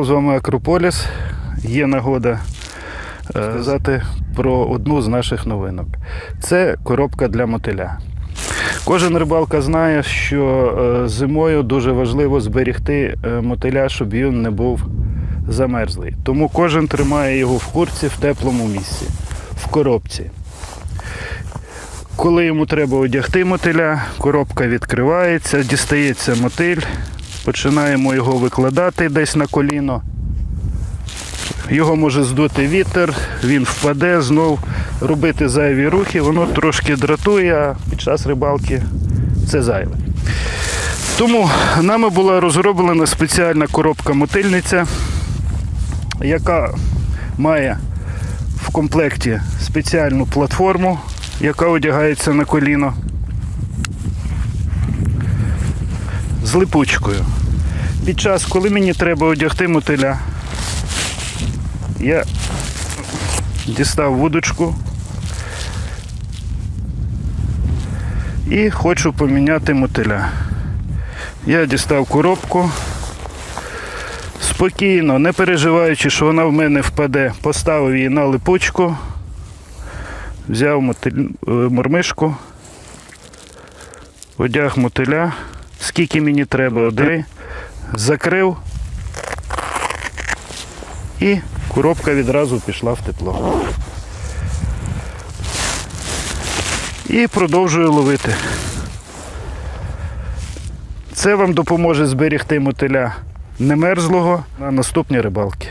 З вами Акрополіс. Є нагода е, сказати про одну з наших новинок. Це коробка для мотиля. Кожен рибалка знає, що е, зимою дуже важливо зберегти е, мотиля, щоб він не був замерзлий. Тому кожен тримає його в курці в теплому місці, в коробці. Коли йому треба одягти мотиля, коробка відкривається, дістається мотиль, починаємо його викладати десь на коліно. Його може здути вітер, він впаде, знов робити зайві рухи, воно трошки дратує, а під час рибалки це зайве. Тому нами була розроблена спеціальна коробка-мотильниця, яка має в комплекті спеціальну платформу, яка одягається на коліно з липучкою. Під час, коли мені треба одягти мотиля, я дістав вудочку і хочу поміняти мотиля. Я дістав коробку. Спокійно, не переживаючи, що вона в мене впаде, поставив її на липучку, взяв мотиль, е, мормишку, одяг мотиля, скільки мені треба, один, закрив і коробка відразу пішла в тепло. І продовжую ловити. Це вам допоможе зберегти мотиля немерзлого на наступні рибалки.